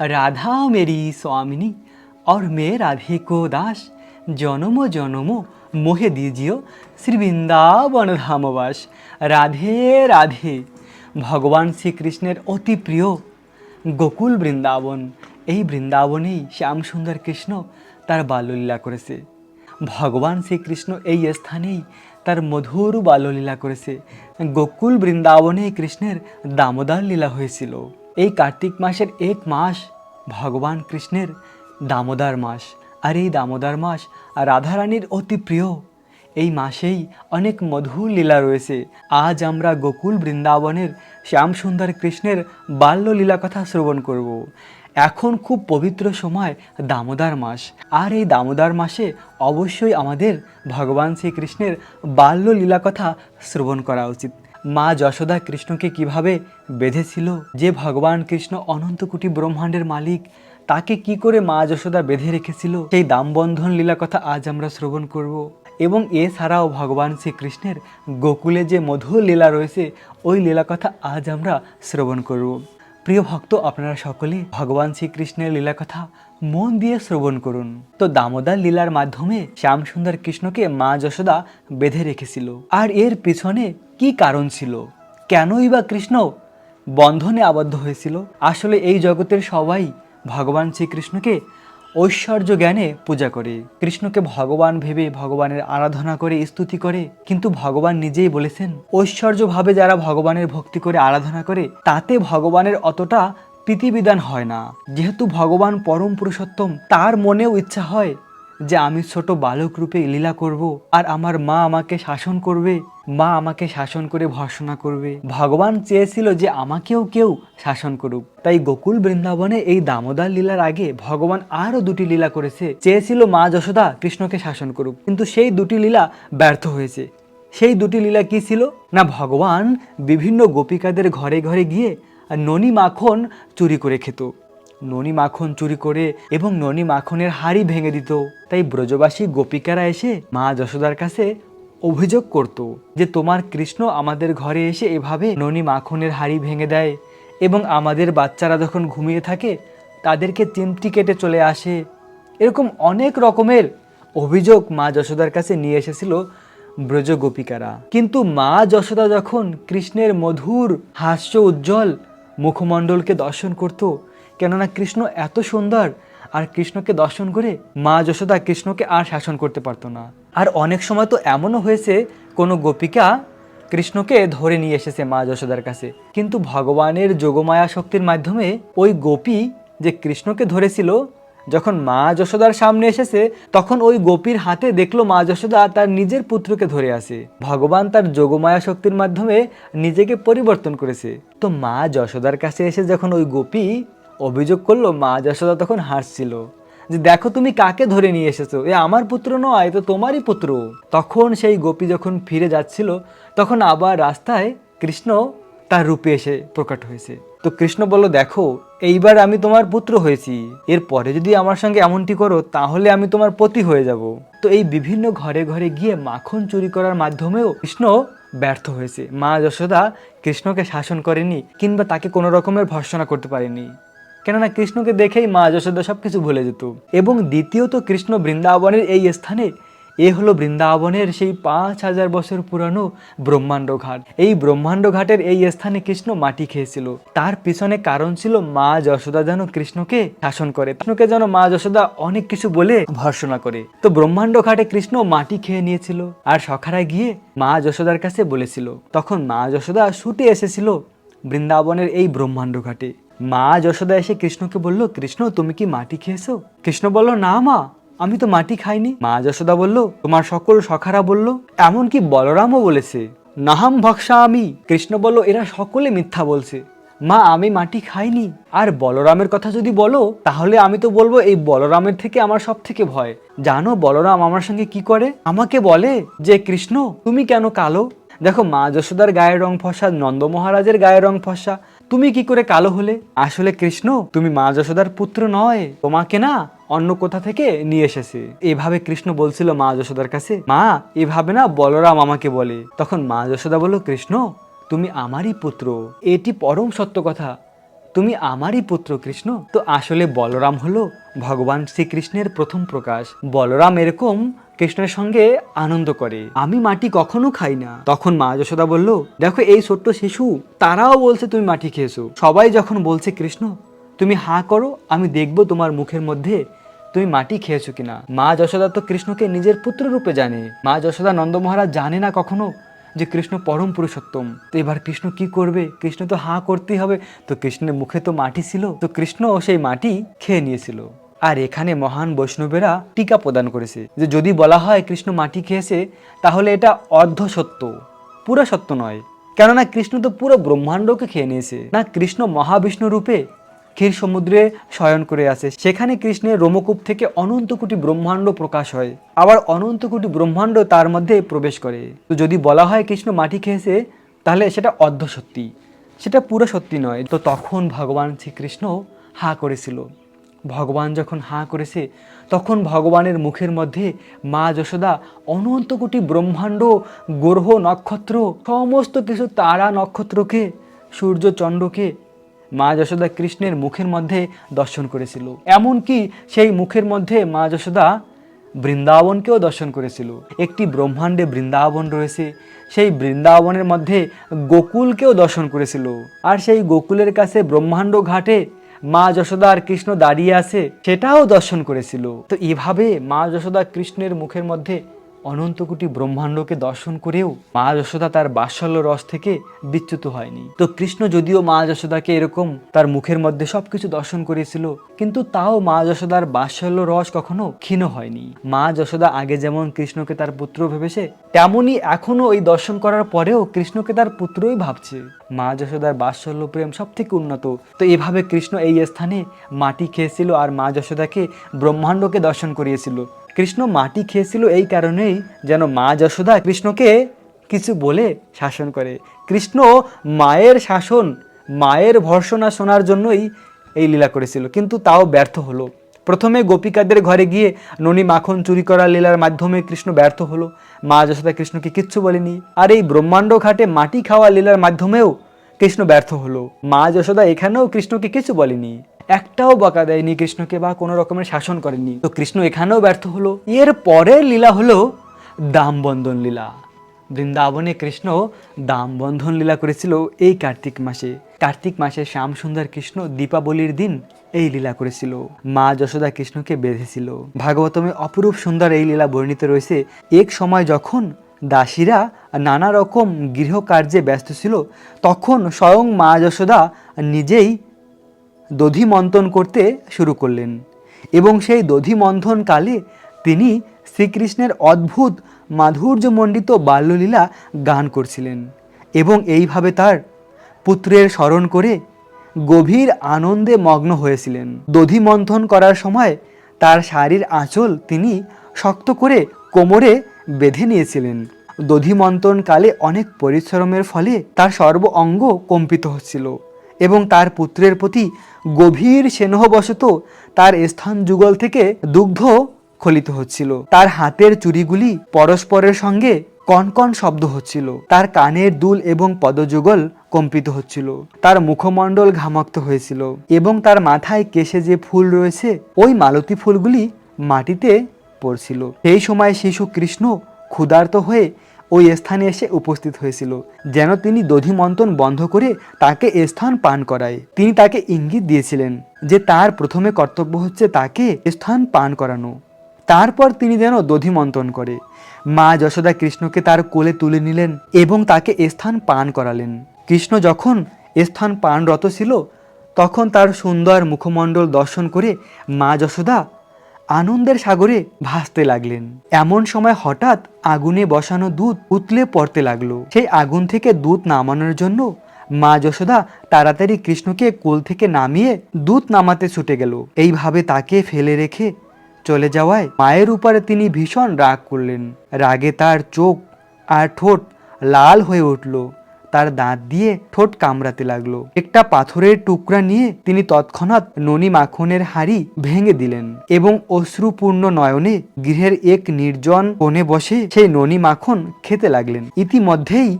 राधा मेरी स्वामिनी और मैं राधे को दास জনম জনম মোহে দিজিও শ্রী বৃন্দাবন ধামবাস রাধে রাধে ভগবান শ্রীকৃষ্ণের অতি প্রিয় গোকুল বৃন্দাবন এই বৃন্দাবনেই শ্যামসুন্দর কৃষ্ণ তার বাল্যলীলা করেছে ভগবান শ্রীকৃষ্ণ এই স্থানেই তার মধুর বাল্যলীলা করেছে গোকুল বৃন্দাবনে কৃষ্ণের দামোদর লীলা হয়েছিল এই কার্তিক মাসের এক মাস ভগবান কৃষ্ণের দামোদর মাস। আর এই দামোদর মাস রাধারানীর অতি প্রিয়। এই মাসেই অনেক মধুর লীলা রয়েছে। আজ আমরা গোকুল বৃন্দাবনের শ্যামসুন্দর কৃষ্ণের বাল্য লীলা কথা শ্রবণ করব। এখন খুব পবিত্র সময় দামোদর মাস। আর এই দামোদর মাসে অবশ্যই আমাদের ভগবান শ্রীকৃষ্ণের বাল্য লীলা কথা শ্রবণ করা উচিত। মা যশোদা কৃষ্ণকে কীভাবে বেঁধেছিল? যে ভগবান কৃষ্ণ অনন্ত কোটি ব্রহ্মাণ্ডের মালিক, তাকে কি করে মা যশোদা বেঁধে রেখেছিল? সেই দামবন্ধন লীলা কথা আজ আমরা শ্রবণ করব। এবং এছাড়াও ভগবান শ্রীকৃষ্ণের গোকুলে যে মধুর লীলা রয়েছে, ওই লীলা কথা আজ আমরা শ্রবণ করব। প্রিয় ভক্ত, আপনারা সকলে ভগবান শ্রীকৃষ্ণের লীলা কথা মন দিয়ে শ্রবণ করুন। তো দামোদর লীলার মাধ্যমে শ্যামসুন্দর কৃষ্ণকে মা যশোদা বেঁধে রেখেছিল। আর এর পিছনে কি কারণ ছিল? কেনই বা কৃষ্ণ বন্ধনে আবদ্ধ হয়েছিল? আসলে এই জগতের সবাই ভগবান শ্রীকৃষ্ণকে ঐশ্বর্য জ্ঞানে পূজা করে। কৃষ্ণকে ভগবান ভেবে ভগবানের আরাধনা করে, স্তুতি করে। কিন্তু ভগবান নিজেই বলেছেন, ঐশ্বর্যভাবে যারা ভগবানের ভক্তি করে, আরাধনা করে, তাতে ভগবানের অতটা প্রীতিবিধান হয় না। যেহেতু ভগবান পরম পুরুষোত্তম, তার মনেও ইচ্ছা হয় যে আমি ছোট বালক রূপে লীলা করব আর আমার মা আমাকে শাসন করবে, মা আমাকে শাসন করে ভর্ষণা করবে। ভগবান চেয়েছিল যে আমাকেও কেউ শাসন করুক। তাই গোকুল বৃন্দাবনে এই দামোদর লীলার আগে ভগবান আরও দুটি লীলা করেছে। চেয়েছিল মা যশোদা কৃষ্ণকে শাসন করুক। কিন্তু সেই দুটি লীলা ব্যর্থ হয়েছে। সেই দুটি লীলা কি ছিল? না, ভগবান বিভিন্ন গোপিকাদের ঘরে ঘরে গিয়ে ননি মাখন চুরি করে খেত। ননি মাখন চুরি করে এবং ননি মাখনের হাড়ি ভেঙে দিত। তাই ব্রজবাসী গোপিকারা এসে মা যশোদার কাছে অভিযোগ করত যে, তোমার কৃষ্ণ আমাদের ঘরে এসে এভাবে ননি মাখনের হাড়ি ভেঙে দেয় এবং আমাদের বাচ্চারা যখন ঘুমিয়ে থাকে, তাদেরকে চিমটি কেটে চলে আসে। এরকম অনেক রকমের অভিযোগ মা যশোদার কাছে নিয়ে এসেছিল ব্রজ গোপিকারা কিন্তু মা যশোদা যখন কৃষ্ণের মধুর হাস্য উজ্জ্বল মুখমণ্ডলকে দর্শন করত, কেননা কৃষ্ণ এত সুন্দর, আর কৃষ্ণকে দর্শন করে মা যশোদা কৃষ্ণকে আর শাসন করতে পারতো না। আর অনেক সময় তো এমনও হয়েছে, কোনো গোপিকা কৃষ্ণকে ধরে নিয়ে এসেছে মা যশোদার কাছে। কিন্তু ভগবানের যোগমায়া শক্তির মাধ্যমে ওই গোপী যে কৃষ্ণকে ধরেছিল যখন মা যশোদার সামনে এসেছে, তখন ওই গোপীর হাতে দেখল মা যশোদা তার নিজের পুত্রকে ধরে আছে। ভগবান তার যোগমায়া শক্তির মাধ্যমে নিজেকে পরিবর্তন করেছে। তো মা যশোদার কাছে এসে যখন ওই গোপী অভিযোগ করল, মা যশোদা তখন হাসছিল যে, দেখো তুমি কাকে ধরে নিয়ে এসেছ? এ আমার পুত্র নয় তো তোমারই পুত্র। তখন সেই গোপী যখন ফিরে যাচ্ছিল, তখন আবার রাস্তায় কৃষ্ণ তার রূপে এসে প্রকট হয়েছে। তো কৃষ্ণ বলল, দেখো, এইবার আমি তোমার পুত্র হয়েছি। এরপরে যদি আমার সঙ্গে এমনটি করো, তাহলে আমি তোমার পতি হয়ে যাব। তো এই বিভিন্ন ঘরে ঘরে গিয়ে মাখন চুরি করার মাধ্যমেও কৃষ্ণ ব্যর্থ হয়েছে। মা যশোদা কৃষ্ণকে শাসন করেনি কিংবা তাকে কোনো রকমের ভর্সনা করতে পারেনি। কেননা কৃষ্ণকে দেখেই মা যশোদা সব কিছু ভুলে যেত। এবং দ্বিতীয়ত কৃষ্ণ বৃন্দাবনের এই স্থানে এ হলো বৃন্দাবনের সেই পাঁচ হাজার বছর পুরানো ব্রহ্মাণ্ড ঘাট এই ব্রহ্মাণ্ড ঘাটের এই স্থানে কৃষ্ণ মাটি খেয়েছিল। তার পিছনে কারণ ছিল মা যশোদা যেন কৃষ্ণকে শাসন করে। কৃষ্ণকে যেন মা যশোদা অনেক কিছু বলে ভর্সনা করে। তো ব্রহ্মাণ্ড ঘাটে কৃষ্ণ মাটি খেয়ে নিয়েছিল আর সখারা গিয়ে মা যশোদার কাছে বলেছিল। তখন মা যশোদা ছুটে এসেছিল বৃন্দাবনের এই ব্রহ্মাণ্ড ঘাটে মা যশোদা এসে কৃষ্ণকে বলল, কৃষ্ণ, তুমি কি মাটি খেয়েছো? কৃষ্ণ বলল, না মা আমি তো মাটি খাইনি। মা যশোদা বলল, তোমার সকল সখারা বলল, এমনকি বলরামও বলেছে। নাহাম ভক্সা আমি। কৃষ্ণ বলল, এরা সকলে মিথ্যা বলছে। মা, আমি মাটি খাইনি। আর বলরামের কথা যদি বলো, তাহলে আমি তো বলব এই বলরামের থেকে আমার সব থেকে ভয়। জানো বলরাম আমার সঙ্গে কি করে? আমাকে বলে যে, কৃষ্ণ, তুমি কেন কালো? দেখো, মা যশোদার গায়ের রং ফসা নন্দ মহারাজের গায়ের রং ফসা তুমি কি করে কালো হলে? আসলে কৃষ্ণ, তুমি মা যশোদার পুত্র নয়, তোমাকে না অন্য কোথা থেকে নিয়ে এসেছে? এভাবে কৃষ্ণ বলছিল মা যশোদার কাছে, মা, এভাবে না বলরাম আমাকে বলে। তখন মা যশোদা বলল, কৃষ্ণ, তুমি আমারই পুত্র। এটি পরম সত্য কথা। তুমি আমারই পুত্র, কৃষ্ণ। তো আসলে বলরাম হলো ভগবান শ্রীকৃষ্ণের প্রথম প্রকাশ। বলরাম এরকম কৃষ্ণের সঙ্গে আনন্দ করে। আমি মাটি কখনো খাই না। তখন মা যশোদা বলল, দেখো এই ছোট্ট শিশু, তারাও বলছে তুমি মাটি খেয়েছো। সবাই যখন বলছে, কৃষ্ণ, তুমি হাঁ করো, আমি দেখব তোমার মুখের মধ্যে তুমি মাটি খেয়েছো কিনা? মা যশোদা তো কৃষ্ণকে নিজের পুত্র রূপে জানে। মা যশোদা নন্দ মহারাজ জানে না কখনো যে কৃষ্ণ পরম পুরুষোত্তম। তো এবার কৃষ্ণ কি করবে? কৃষ্ণ তো হাঁ করতেই হবে। তো কৃষ্ণের মুখে তো মাটি ছিল। তো কৃষ্ণ সেই মাটি খেয়ে নিয়েছিল। আর এখানে মহান বৈষ্ণবেরা টিকা প্রদান করেছে যে যদি বলা হয় কৃষ্ণ মাটি খেয়েছে, তাহলে এটা অর্ধ সত্য, পুরো সত্য নয়। কেননা কৃষ্ণ তো পুরো ব্রহ্মাণ্ডকে খেয়ে নিয়েছে। না কৃষ্ণ মহাবিষ্ণু রূপে ক্ষীর সমুদ্রে শয়ন করে আছে। সেখানে কৃষ্ণের রোমকূপ থেকে অনন্ত কোটি ব্রহ্মাণ্ড প্রকাশ হয়। আবার অনন্ত কোটি ব্রহ্মাণ্ড তার মধ্যে প্রবেশ করে। তো যদি বলা হয় কৃষ্ণ মাটি খেয়েছে, তাহলে সেটা অর্ধ সত্যি। সেটা পুরো সত্যি নয়। তো তখন ভগবান শ্রীকৃষ্ণ হা করেছিল। ভগবান যখন হাঁ করেছে, তখন ভগবানের মুখের মধ্যে মা যশোদা, অনন্ত কোটি ব্রহ্মাণ্ড, গ্রহ নক্ষত্র, সমস্ত কিছু তারা নক্ষত্রকে, সূর্য চন্দ্রকে মা যশোদা কৃষ্ণের মুখের মধ্যে দর্শন করেছিল। এমনকি সেই মুখের মধ্যে মা যশোদা বৃন্দাবনকেও দর্শন করেছিল। একটি ব্রহ্মাণ্ডে বৃন্দাবন রয়েছে, সেই বৃন্দাবনের মধ্যে গোকুলকেও দর্শন করেছিল। আর সেই গোকুলের কাছে ব্রহ্মাণ্ড ঘাটে মা যশোদা আর কৃষ্ণ দাঁড়িয়ে আছে, সেটাও দর্শন করেছিল। তো এভাবে মা যশোদা কৃষ্ণের মুখের মধ্যে অনন্ত কোটি ব্রহ্মাণ্ডকে দর্শন করেও মা যশোদা তার বাৎসল্য রস থেকে বিচ্যুত হয়নি। তো কৃষ্ণ যদিও মা যশোদাকে এরকম তার মুখের মধ্যে সবকিছু দর্শন করেছিল, কিন্তু তাও মা যশোদার বাৎসল্য রস কখনো ক্ষীণ হয়নি। মা যশোদা আগে যেমন কৃষ্ণকে তার পুত্র ভেবেছে তেমনই এখনও ওই দর্শন করার পরেও কৃষ্ণকে তার পুত্রই ভাবছে। মা যশোদার বাৎসল্য প্রেম সব থেকে উন্নত। তো এভাবে কৃষ্ণ এই স্থানে মাটি খেয়েছিল আর মা যশোদাকে ব্রহ্মাণ্ডকে দর্শন করিয়েছিল। কৃষ্ণ মাটি খেয়েছিল এই কারণেই যেন মা যশোদা কৃষ্ণকে কিছু বলে শাসন করে। কৃষ্ণ মায়ের শাসন, মায়ের ভর্সনা শোনার জন্যই এই লীলা করেছিল, কিন্তু তাও ব্যর্থ হলো। প্রথমে গোপিকাদের ঘরে গিয়ে ননী মাখন চুরি করার লীলার মাধ্যমে কৃষ্ণ ব্যর্থ হলো। মা যশোদা কৃষ্ণকে কিচ্ছু বলেনি। আর এই ব্রহ্মাণ্ড ঘাটে মাটি খাওয়া লীলার মাধ্যমেও কৃষ্ণ ব্যর্থ হলো। মা যশোদা এখানেও কৃষ্ণকে কিছু বলেনি। একটাও বকা দেয়নি কৃষ্ণকে বা কোনো রকমের শাসন করেনি তো কৃষ্ণ এখানেও ব্যর্থ হলো। এর পরের লীলা হলো দামবন্ধন লীলা। বৃন্দাবনে কৃষ্ণ দামবন্ধন লীলা করেছিল এই কার্তিক মাসে। কার্তিক মাসে শ্যাম সুন্দর কৃষ্ণ দীপাবলির দিন এই লীলা করেছিল। মা যশোদা কৃষ্ণকে বেঁধেছিল। ভাগবতমে অপরূপ সুন্দর এই লীলা বর্ণিত রয়েছে। এক সময় যখন দাসীরা নানা রকম গৃহকার্যে ব্যস্ত ছিল, তখন স্বয়ং মা যশোদা নিজেই দধি মন্থন করতে শুরু করলেন এবং সেই দধি মন্থনকালে তিনি শ্রীকৃষ্ণের অদ্ভুত মাধুর্যমণ্ডিত বাল্যলীলা গান করছিলেন এবং এইভাবে তার পুত্রের স্মরণ করে গভীর আনন্দে মগ্ন হয়েছিলেন। দধি মন্থন করার সময় তার শাড়ির আঁচল তিনি শক্ত করে কোমরে বেঁধে নিয়েছিলেন। দধিমন্থনকালে অনেক পরিশ্রমের ফলে তার সর্ব অঙ্গ কম্পিত হচ্ছিল। এবং তার পুত্রের প্রতি গভীর স্নেহবশত তার স্থান যুগল থেকে দুগ্ধ খলিত হচ্ছিল। তার হাতের চুড়িগুলি পরস্পরের সঙ্গে কনকন শব্দ হচ্ছিল। তার কানের দুল এবং পদযুগল কম্পিত হচ্ছিল। তার মুখমণ্ডল ঘামাক্ত হয়েছিল এবং তার মাথায় কেশে যে ফুল রয়েছে, ওই মালতী ফুলগুলি মাটিতে পড়ছিল। সেই সময় শিশু কৃষ্ণ ক্ষুধার্ত হয়ে ওই স্থানে এসে উপস্থিত হয়েছিল, যেন তিনি দধিমন্থন বন্ধ করে তাকে স্থান পান করায়। তিনি তাকে ইঙ্গিত দিয়েছিলেন যে তার প্রথমে কর্তব্য হচ্ছে তাকে স্থান পান করানো। তারপর তিনি যেন দধিমন্থন করে। মা যশোদা কৃষ্ণকে তার কোলে তুলে নিলেন এবং তাকে স্থান পান করালেন। কৃষ্ণ যখন স্থান পানরত ছিল, তখন তার সুন্দর মুখমণ্ডল দর্শন করে মা যশোদা আনন্দের সাগরে ভাসতে লাগলেন। এমন সময় হঠাৎ আগুনে বসানো দুধ উতলে পড়তে লাগল। সেই আগুন থেকে দুধ নামানোর জন্য মা যশোদা তাড়াতাড়ি কৃষ্ণকে কোল থেকে নামিয়ে দুধ নামাতে ছুটে গেল। এইভাবে তাকে ফেলে রেখে চলে যাওয়ায় মায়ের উপরে তিনি ভীষণ রাগ করলেন। রাগে তার চোখ আর ঠোঁট লাল হয়ে উঠল। তার দাঁত দিয়ে ঠোঁট কামড়াতে লাগল। একটা পাথরের টুকরা নিয়ে তিনি তৎক্ষণাৎ ননী মাখনের হাড়ি ভেঙে দিলেন এবং অশ্রুপূর্ণ নয়নে গৃহের এক নির্জন কোণে বসে সেই ননী মাখন খেতে লাগলেন। ইতিমধ্যেই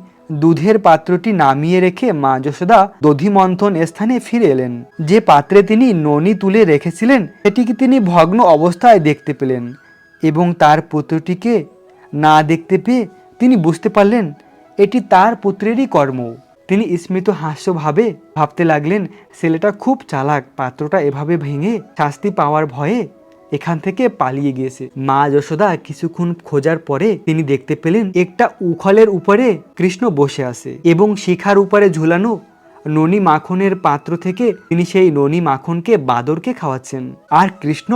দুধের পাত্রটি নামিয়ে রেখে মা যশোদা দধিমন্থন স্থানে ফিরে এলেন। যে পাত্রে তিনি ননি তুলে রেখেছিলেন, সেটিকে তিনি ভগ্ন অবস্থায় দেখতে পেলেন এবং তার পুত্রটিকে না দেখতে পেয়ে তিনি বুঝতে পারলেন এটি তার পুত্রেরই কর্ম। তিনি স্মিত হাস্যভাবে ভাবতে লাগলেন, ছেলেটা খুব চালাক, পাত্রটা এভাবে ভেঙে শাস্তি পাওয়ার ভয়ে এখান থেকে পালিয়ে গিয়েছে। মা যশোদা কিছুক্ষণ খোঁজার পরে তিনি দেখতে পেলেন, একটা উখলের উপরে কৃষ্ণ বসে আছে এবং শিখার উপরে ঝুলানো ননি মাখনের পাত্র থেকে তিনি সেই ননি মাখনকে বাদরকে খাওয়াচ্ছেন। আর কৃষ্ণ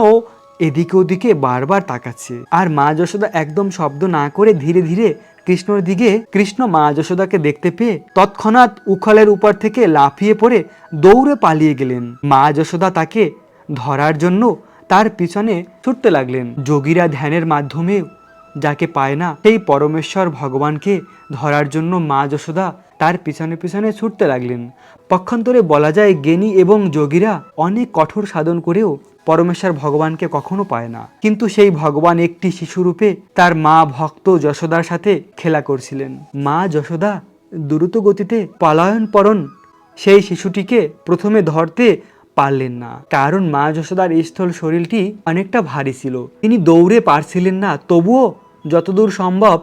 এদিকে ওদিকে বারবার তাকাচ্ছে। আর মা যশোদা একদম শব্দ না করে ধীরে ধীরে কৃষ্ণর দিকে কৃষ্ণ মা যশোদাকে দেখতে পেয়ে তৎক্ষণাৎ উখলের উপর থেকে লাফিয়ে পড়ে দৌড়ে পালিয়ে গেলেন। মা যশোদা তাকে ধরার জন্য তার পিছনে ছুটতে লাগলেন। যোগীরা ধ্যানের মাধ্যমে যাকে পায় না, সেই পরমেশ্বর ভগবানকে ধরার জন্য মা যশোদা তার পিছনে পিছনে ছুটতে লাগলেন। পক্ষান্তরে বলা যায় জ্ঞানী এবং যোগীরা অনেক কঠোর সাধন করেও পরমেশ্বর ভগবানকে কখনো পায় না। কিন্তু সেই ভগবান একটি শিশুরূপে তার মা ভক্ত যশোদার সাথে খেলা করছিলেন। মা যশোদা দ্রুত গতিতে পলায়ন পরন সেই শিশুটিকে প্রথমে ধরতে পারলেন না। কারণ মা যশোদার স্থল শরীরটি অনেকটা ভারী ছিল। তিনি দৌড়ে পারছিলেন না, তবুও যতদূর সম্ভব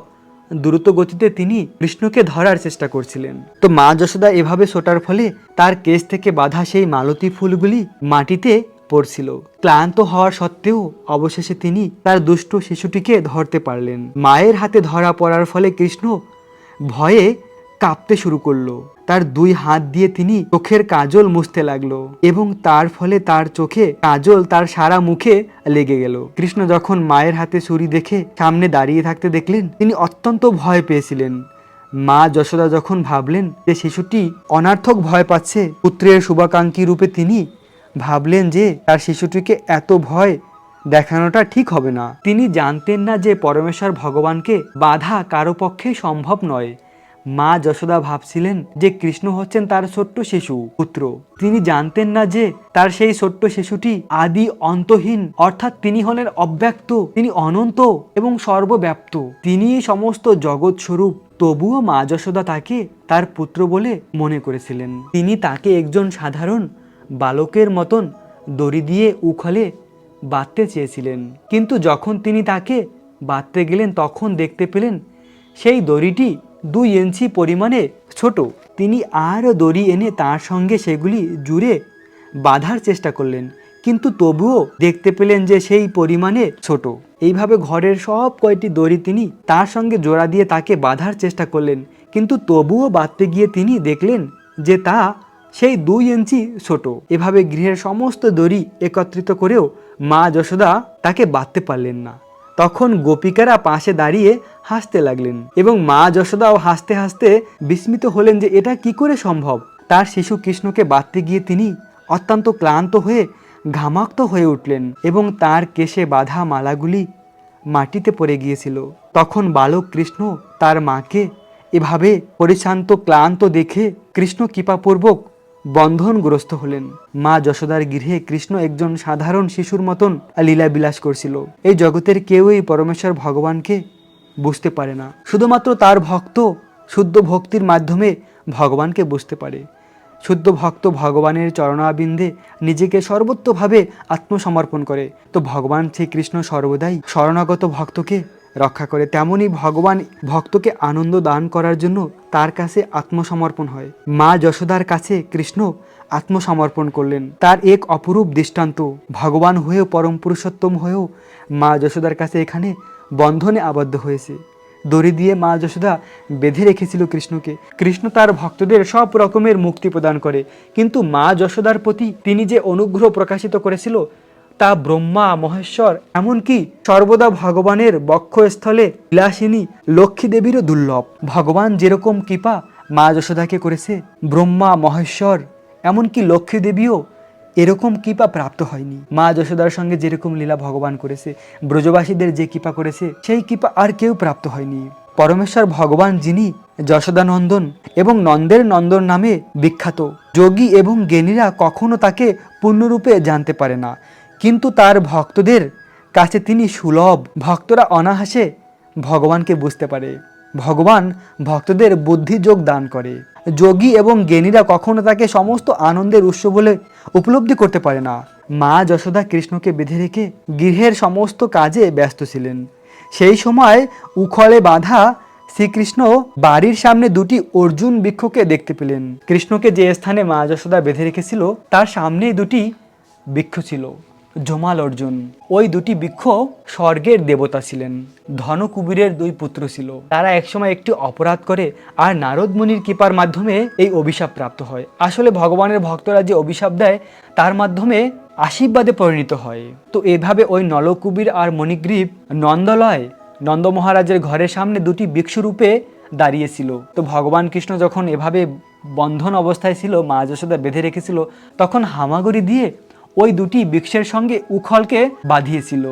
দ্রুত গতিতে তিনি কৃষ্ণকে ধরার চেষ্টা করছিলেন। তো মা যশোদা এভাবে ছোটার ফলে তার কেস থেকে বাঁধা সেই মালতী ফুলগুলি মাটিতে পড়ছিল। ক্লান্ত হওয়ার সত্ত্বেও অবশেষে তিনি তার দুষ্ট শিশুটিকে ধরতে পারলেন। মায়ের হাতে ধরা পড়ার ফলে কৃষ্ণ ভয়ে কাঁপতে শুরু করল। তার দুই হাত দিয়ে তিনি চোখের কাজল মুছতে লাগল এবং তার ফলে তার চোখে কাজল তার সারা মুখে লেগে গেল। কৃষ্ণ যখন মায়ের হাতে ছুরি দেখে সামনে দাঁড়িয়ে থাকতে দেখলেন, তিনি অত্যন্ত ভয় পেয়েছিলেন। মা যশোদা যখন ভাবলেন যে শিশুটি অনার্থক ভয় পাচ্ছে, পুত্রের শুভাকাঙ্ক্ষী রূপে তিনি ভাবলেন যে তার শিশুটিকে এত ভয় দেখানোটা ঠিক হবে না। তিনি জানতেন না যে পরমেশ্বর ভগবানকে বাধা কারও পক্ষে সম্ভব নয়। মা যশোদা ভাবছিলেন যে কৃষ্ণ হচ্ছেন তার ছোট্ট শিশু পুত্র। তিনি জানতেন না যে তার সেই ছোট্ট শিশুটি আদি অন্তহীন, অর্থাৎ তিনি হলেন অব্যক্ত, তিনি অনন্ত এবং সর্বব্যাপ্ত। তিনি সমস্ত জগৎ স্বরূপ, তবুও মা যশোদা তাকে তার পুত্র বলে মনে করেছিলেন। তিনি তাকে একজন সাধারণ বালকের মতন দড়ি দিয়ে উখলে বাঁধতে চেয়েছিলেন। কিন্তু যখন তিনি তাকে বাঁধতে গেলেন, তখন দেখতে পেলেন সেই দড়িটি দুই ইঞ্চি পরিমাণে ছোট। তিনি আরও দড়ি এনে তার সঙ্গে সেগুলি জুড়ে বাঁধার চেষ্টা করলেন, কিন্তু তবুও দেখতে পেলেন যে সেই পরিমাণে ছোট। এইভাবে ঘরের সব কয়টি দড়ি তিনি তার সঙ্গে জোড়া দিয়ে তাকে বাঁধার চেষ্টা করলেন, কিন্তু তবুও বাঁধতে গিয়ে তিনি দেখলেন যে তা সেই দুই ইঞ্চি ছোট। এভাবে গৃহের সমস্ত দড়ি একত্রিত করেও মা যশোদা তাকে বাঁধতে পারলেন না। তখন গোপিকারা পাশে দাঁড়িয়ে হাসতে লাগলেন এবং মা যশোদাও হাসতে হাসতে বিস্মিত হলেন যে এটা কি করে সম্ভব? তার শিশু কৃষ্ণকে বাঁধতে গিয়ে তিনি অত্যন্ত ক্লান্ত হয়ে ঘামাক্ত হয়ে উঠলেন এবং তার কেশে বাঁধা মালাগুলি মাটিতে পড়ে গিয়েছিল। তখন বালক কৃষ্ণ তার মাকে এভাবে পরিশান্ত ক্লান্ত দেখে কৃষ্ণ কৃপাপূর্বক বন্ধনগ্রস্ত হলেন। মা যশোদার গৃহে কৃষ্ণ একজন সাধারণ শিশুর মতন লীলা বিলাস করছিল। এই জগতের কেউই পরমেশ্বর ভগবানকে বুঝতে পারে না। শুধুমাত্র তার ভক্ত শুদ্ধ ভক্তির মাধ্যমে ভগবানকে বুঝতে পারে। শুদ্ধ ভক্ত ভগবানের চরণাবিন্দে নিজেকে সর্বত্রভাবে আত্মসমর্পণ করে। তো ভগবান শ্রীকৃষ্ণ সর্বদাই শরণাগত ভক্তকে রক্ষা করে তেমনই ভগবান ভক্তকে আনন্দ দান করার জন্য তার কাছে আত্মসমর্পণ হয়। মা যশোদার কাছে কৃষ্ণ আত্মসমর্পণ করলেন। তার এক অপরূপ দৃষ্টান্ত, ভগবান হয়েও পরম পুরুষোত্তম হয়েও মা যশোদার কাছে এখানে বন্ধনে আবদ্ধ হয়েছে। দড়ি দিয়ে মা যশোদা বেঁধে রেখেছিল কৃষ্ণকে। কৃষ্ণ তার ভক্তদের সব রকমের মুক্তি প্রদান করে, কিন্তু মা যশোদার প্রতি তিনি যে অনুগ্রহ প্রকাশিত করেছিল তা ব্রহ্মা মহেশ্বর, এমনকি সর্বদা ভগবানের বক্ষস্থলে বিলাসিনী লক্ষ্মী দেবীরও দুর্লভ। ভগবান যেরকম কৃপা মা যশোদাকে করেছে, ব্রহ্মা মহেশ্বর, এমনকি লক্ষ্মী দেবীও এরকম কৃপা প্রাপ্ত হয়নি। মা যশোদার সঙ্গে যেরকম লীলা ভগবান করেছে, ব্রজবাসীদের যে কৃপা করেছে, সেই কৃপা আর কেউ প্রাপ্ত হয়নি। পরমেশ্বর ভগবান যিনি যশোদানন্দন এবং নন্দের নন্দন নামে বিখ্যাত। যোগী এবং জ্ঞানীরা কখনো তাকে পূর্ণরূপে জানতে পারে না। কিন্তু তার ভক্তদের কাছে তিনি সুলভ, ভক্তরা অনাহাসে ভগবানকে বুঝতে পারে। ভগবান ভক্তদের বুদ্ধি যোগ দান করে। যোগী এবং জ্ঞানীরা কখনো তাকে সমস্ত আনন্দের উৎস বলে উপলব্ধি করতে পারে না। মা যশোদা কৃষ্ণকে বেঁধে রেখে গৃহের সমস্ত কাজে ব্যস্ত ছিলেন। সেই সময় উখলে বাঁধা শ্রীকৃষ্ণ বাড়ির সামনে দুটি অর্জুন বৃক্ষকে দেখতে পেলেন। কৃষ্ণকে যে স্থানে মা যশোদা বেঁধে রেখেছিল, তার সামনেই দুটি বৃক্ষ ছিল। জমাল অর্জুন। ওই দুটি বৃক্ষ স্বর্গের দেবতা ছিলেন। ধনকুবীরের দুই পুত্র ছিল। তারা একসময় একটি অপরাধ করে আর নারদ মুনির কৃপার মাধ্যমে এই অভিশাপ প্রাপ্ত হয়। আসলে ভগবানের ভক্তরা যে অভিশাপ দেয়, তার মাধ্যমে আশীর্বাদে পরিণত হয়। তো এভাবে ওই নলকুবীর আর মণিগ্রীব নন্দলয়, নন্দ মহারাজের ঘরের সামনে দুটি ভিক্ষুরূপে দাঁড়িয়েছিল। তো ভগবান কৃষ্ণ যখন এভাবে বন্ধন অবস্থায় ছিল, মা যশোদা বেঁধে রেখেছিল, তখন হামাগুড়ি দিয়ে ওই দুটি বৃক্ষের সঙ্গে উখলকে বাঁধিয়েছিল।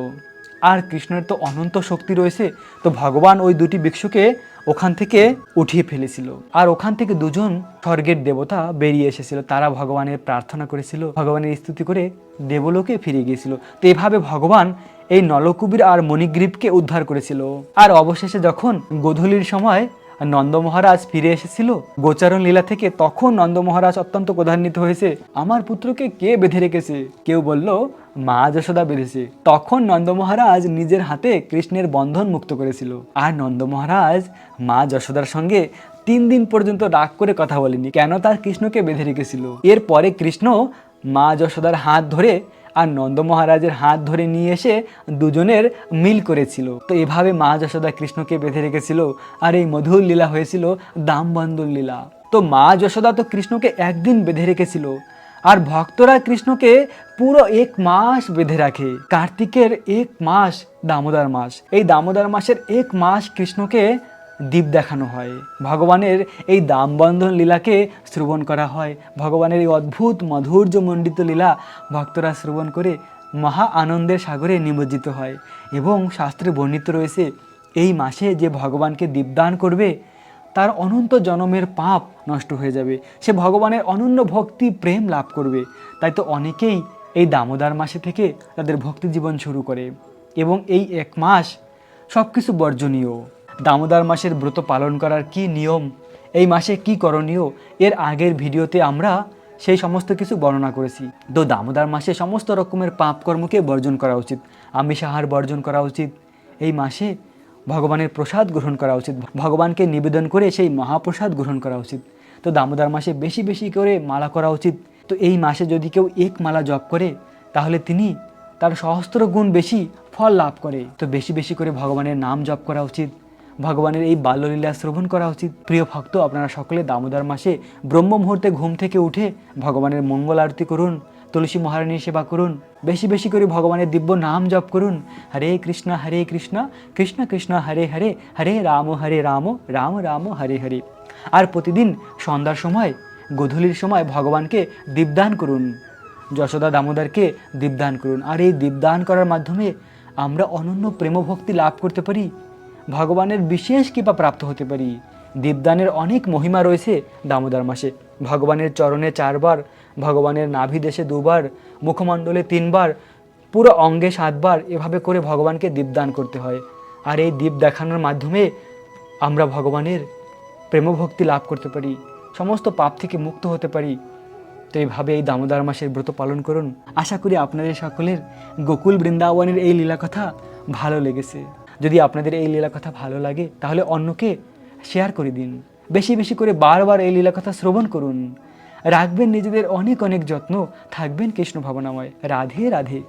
আর কৃষ্ণের তো অনন্ত শক্তি রয়েছে, তো ভগবান ওই দুটি বৃক্ষকে ওখান থেকে উঠিয়ে ফেলেছিল। আর ওখান থেকে দুজন স্বর্গের দেবতা বেরিয়ে এসেছিল, তারা ভগবানের প্রার্থনা করেছিল, ভগবানের স্তুতি করে দেবলোকে ফিরে গিয়েছিল। তো এভাবে ভগবান এই নলকুবির আর মণিগ্রীবকে উদ্ধার করেছিল। আর অবশেষে যখন গোধূলির সময় নন্দ মহারাজ ফিরে এসেছিল। গোচারণ লীলা থেকে তখন নন্দ মহারাজ অত্যন্ত ক্রধান্বিত হয়েছে। আমার পুত্রকে কে বেঁধে রেখেছে? কেউ বলল, মা যশোদা বেঁধেছে। তখন নন্দ মহারাজ নিজের হাতে কৃষ্ণের বন্ধন মুক্ত করেছিল। আর নন্দ মহারাজ মা যশোদার সঙ্গে তিন দিন পর্যন্ত রাগ করে কথা বলেনি। কেন তার কৃষ্ণকে বেঁধে রেখেছিল? এরপরে কৃষ্ণ মা যশোদার হাত ধরে আর নন্দ মহারাজের হাত ধরে নিয়ে এসে দুজনের মিল করেছিল। তো এভাবে মা যশোদা কৃষ্ণকে বেঁধে রেখেছিল আর এই মধুর লীলা হয়েছিল দামবন্ধুর লীলা। তো মা যশোদা তো কৃষ্ণকে একদিন বেঁধে রেখেছিল আর ভক্তরা কৃষ্ণকে পুরো এক মাস বেঁধে রাখে। কার্তিকের এক মাস দামোদর মাস। এই দামোদর মাসের এক মাস কৃষ্ণকে দ্বীপ দেখানো হয়। ভগবানের এই দামবন্ধন লীলাকে শ্রবণ করা হয়। ভগবানের এই অদ্ভুত মাধুর্য মণ্ডিত লীলা ভক্তরা শ্রবণ করে মহা আনন্দের সাগরে নিমজ্জিত হয় এবং শাস্ত্রে বর্ণিত রয়েছে, এই মাসে যে ভগবানকে দীপদান করবে, তার অনন্ত জনমের পাপ নষ্ট হয়ে যাবে। সে ভগবানের অনন্য ভক্তি, প্রেম লাভ করবে। তাই তো অনেকেই এই দামোদার মাসে থেকে তাদের ভক্তি জীবন শুরু করে এবং এই এক মাস সব কিছু বর্জনীয়। দামোদর মাসের ব্রত পালন করার কি নিয়ম, এই মাসে কি করণীয়, এর আগের ভিডিওতে আমরা সেই সমস্ত কিছু বর্ণনা করেছি। তো দামোদর মাসে সমস্ত রকমের পাপ কর্মকে বর্জন করা উচিত, আমিষ আহার বর্জন করা উচিত, এই মাসে ভগবানের প্রসাদ গ্রহণ করা উচিত, ভগবানকে নিবেদন করে সেই মহাপ্রসাদ গ্রহণ করা উচিত। তো দামোদর মাসে বেশি বেশি করে মালা করা উচিত। তো এই মাসে যদি কেউ এক মালা জপ করে, তাহলে তিনি তার সহস্র গুণ বেশি ফল লাভ করে। তো বেশি বেশি করে ভগবানের নাম জপ করা উচিত। ভগবানের এই বাল্যলীলা শ্রবণ করা উচিত। প্রিয় ভক্ত, আপনারা সকলে দামোদর মাসে ব্রহ্ম মুহূর্তে ঘুম থেকে উঠে ভগবানের মঙ্গল আরতি করুন, তুলসী মহারানীর সেবা করুন, বেশি বেশি করে ভগবানের দিব্য নাম জপ করুন। হরে কৃষ্ণ হরে কৃষ্ণ কৃষ্ণ কৃষ্ণ, হরে হরে হরে রাম হরে রাম রাম রাম, হরে হরে। আর প্রতিদিন সন্ধ্যার সময়, গধূলির সময় ভগবানকে দীপদান করুন। যশোদা দামোদরকে দীপদান করুন। আর এই দীপদান করার মাধ্যমে আমরা অনন্য প্রেমভক্তি লাভ করতে পারি। ভগবানের বিশেষ কৃপা প্রাপ্ত হতে পারি। দীপদানের অনেক মহিমা রয়েছে দামোদর মাসে। ভগবানের চরণে চারবার, ভগবানের নাভি দেশে দুবার, মুখমণ্ডলে তিনবার, পুরো অঙ্গে সাতবার এভাবে করে ভগবানকে দীপদান করতে হয়। আর এই দীপ দেখানোর মাধ্যমে আমরা ভগবানের প্রেমভক্তি লাভ করতে পারি, সমস্ত পাপ থেকে মুক্ত হতে পারি। তো এইভাবে এই দামোদর মাসের ব্রত পালন করুন। আশা করি আপনাদের সকলের গোকুল বৃন্দাবনের এই লীলা কথা ভালো লেগেছে। যদি আপনাদের এই লীলা কথা ভালো লাগে, তাহলে অন্যকে শেয়ার করে দিন। বেশি বেশি করে বারবার এই লীলা কথা শ্রবণ করুন। রাখবেন নিজেদের অনেক অনেক যত্ন। থাকবেন কৃষ্ণ ভাবনাময়। রাধে রাধে।